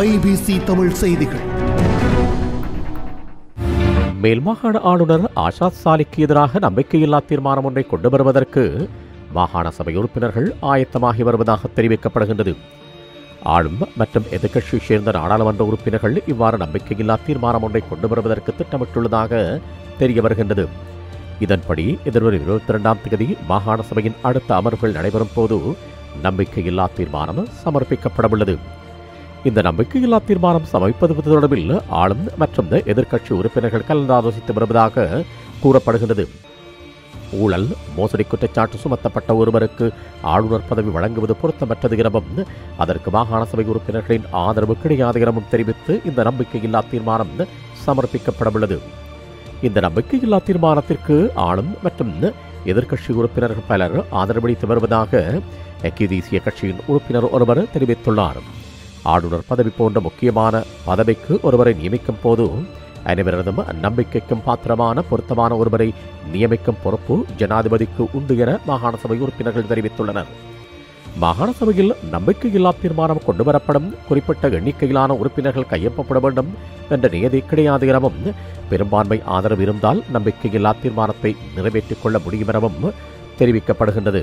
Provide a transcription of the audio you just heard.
IBC Tamil செய்திகள். மேல்மாகாண ஆளுநர் ஆஷாத் சாலிக்கு எதிராக நம்பிக்கையில்லா தீர்மானம் ஒன்றை கொண்டு வருவதற்கு மாகாண சபை உறுப்பினர்கள் ஆயத்தமாகி வருவதாக தெரிவிக்கப்படுகின்றது. ஆளும் மற்றும் எதிர்க்கட்சியைச் சேர்ந்த நாடாளுமன்ற உறுப்பினர்கள் இவ்வாறு நம்பிக்கையில்லா தீர்மானம் ஒன்றை கொண்டு வருவதற்கு திட்டமிட்டுள்ளதாக தெரிய வருகின்றது. இதன்படி எதிர்வரும் இருபத்தி இரண்டாம் தேதி மாகாண சபையின் அடுத்த அமர்வுகள் நடைபெறும் போது நம்பிக்கையில்லா தீர்மானம் சமர்ப்பிக்கப்படவுள்ளது. இந்த நம்பிக்கையில்லா தீர்மானம் சமைப்பது தொடர்பில் ஆளும் மற்றும் எதிர்க்கட்சி உறுப்பினர்கள் கலந்தாலோசித்து வருவதாக கூறப்படுகின்றது. ஊழல் மோசடி குற்றச்சாட்டு சுமத்தப்பட்ட ஒருவருக்கு ஆளுநர் பதவி வழங்குவது பொருத்தமற்றது எனவும் அதற்கு மாகாண சபை உறுப்பினர்களின் ஆதரவு கிடையாது எனவும் தெரிவித்து இந்த நம்பிக்கையில்லா தீர்மானம் சமர்ப்பிக்கப்படவுள்ளது. இந்த நம்பிக்கையில்லா தீர்மானத்திற்கு ஆளும் மற்றும் எதிர்க்கட்சி உறுப்பினர்கள் பலர் ஆதரவளித்து வருவதாக ஐக்கிய தேசிய கட்சியின் உறுப்பினர் ஒருவர் தெரிவித்துள்ளார். ஆளுநர் பதவி போன்ற முக்கியமான பதவிக்கு ஒருவரை நியமிக்கும் போது அனைவரதும் நம்பிக்கைக்கும் பாத்திரமான பொருத்தமான ஒருவரை நியமிக்கும் பொறுப்பு ஜனாதிபதிக்கு உண்டு என மாகாண சபை உறுப்பினர்கள் தெரிவித்துள்ளனர். மாகாண சபையில் நம்பிக்கையில்லா தீர்மானம் கொண்டுவரப்படும் குறிப்பிட்ட எண்ணிக்கையிலான உறுப்பினர்கள் கையொப்பப்பட வேண்டும் என்ற நியதி கிடையாது எனவும் பெரும்பான்மை ஆதரவு இருந்தால் நம்பிக்கையில்லா தீர்மானத்தை நிறைவேற்றிக் கொள்ள முடியும் எனவும் தெரிவிக்கப்படுகின்றது.